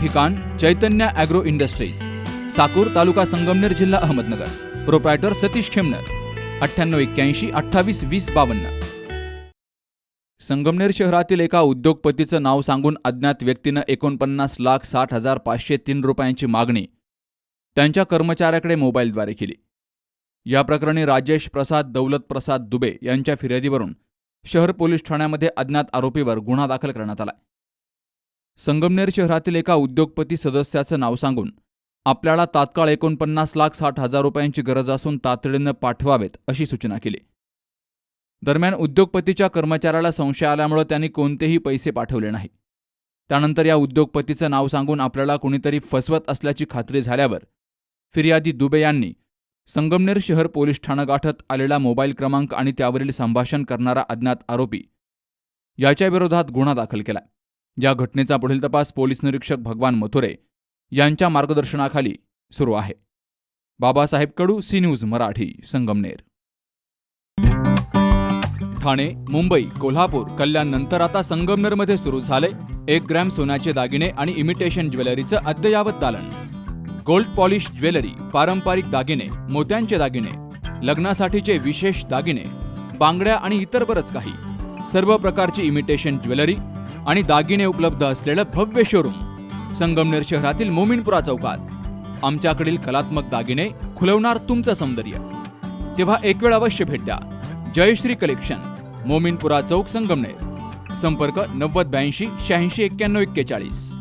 ठिकाण Chaitanya agro industries Sakur taluka Sangamner जिल्हा Ahmednagar. Proprietor Satish Khemnar अठ्ठ्याण्णव एक्क्याऐंशी अठ्ठावीस वीस बावन्न. संगमनेर शहरातील एका उद्योगपतीचं नाव सांगून अज्ञात व्यक्तीनं एकोणपन्नास लाख साठ हजार पाचशे तीन रुपयांची मागणी त्यांच्या कर्मचाऱ्याकडे मोबाईलद्वारे केली. या प्रकरणी राजेश प्रसाद दौलत प्रसाद दुबे यांच्या फिर्यादीवरून शहर पोलीस ठाण्यामध्ये अज्ञात आरोपीवर गुन्हा दाखल करण्यात आला संगमनेर शहरातील एका उद्योगपती सदस्याचं नाव सांगून आपल्याला तात्काळ एकोणपन्नास लाख साठ हजार रुपयांची गरज असून तातडीनं पाठवावेत अशी सूचना केली. दरम्यान उद्योगपतीच्या कर्मचाऱ्याला संशय आल्यामुळे त्यांनी कोणतेही पैसे पाठवले नाही. त्यानंतर या उद्योगपतीचं नाव सांगून आपल्याला कुणीतरी फसवत असल्याची खात्री झाल्यावर फिर्यादी दुबे यांनी संगमनेर शहर पोलीस ठाणं गाठत आलेला मोबाईल क्रमांक आणि त्यावरील संभाषण करणारा अज्ञात आरोपी याच्याविरोधात गुन्हा दाखल केला या घटनेचा पुढील तपास पोलीस निरीक्षक भगवान मथुरे यांच्या मार्गदर्शनाखाली सुरू आहे. Babasaheb Kadu C news Marathi Sangamner. Thane Mumbai Kolhapur Kalyan नंतर आता संगमनेरमध्ये सुरू झाले एक ग्रॅम सोन्याचे दागिने आणि इमिटेशन ज्वेलरीचं अद्ययावत दालन. गोल्ड पॉलिश ज्वेलरी पारंपरिक दागिने मोत्यांचे दागिने लग्नासाठीचे विशेष दागिने बांगड्या आणि इतर बरंच काही. सर्व प्रकारची इमिटेशन ज्वेलरी आणि दागिने उपलब्ध असलेलं भव्य शोरूम संगमनेर शहरातील मोमिनपुरा चौकात. आमच्याकडील कलात्मक दागिने खुलवणार तुमचं सौंदर्य. तेव्हा एक वेळ अवश्य भेट द्या. जयश्री कलेक्शन मोमिनपुरा चौक संगमनेर. संपर्क नव्वद ब्याऐंशी शहाऐंशी एक्क्याण्णव एक्केचाळीस.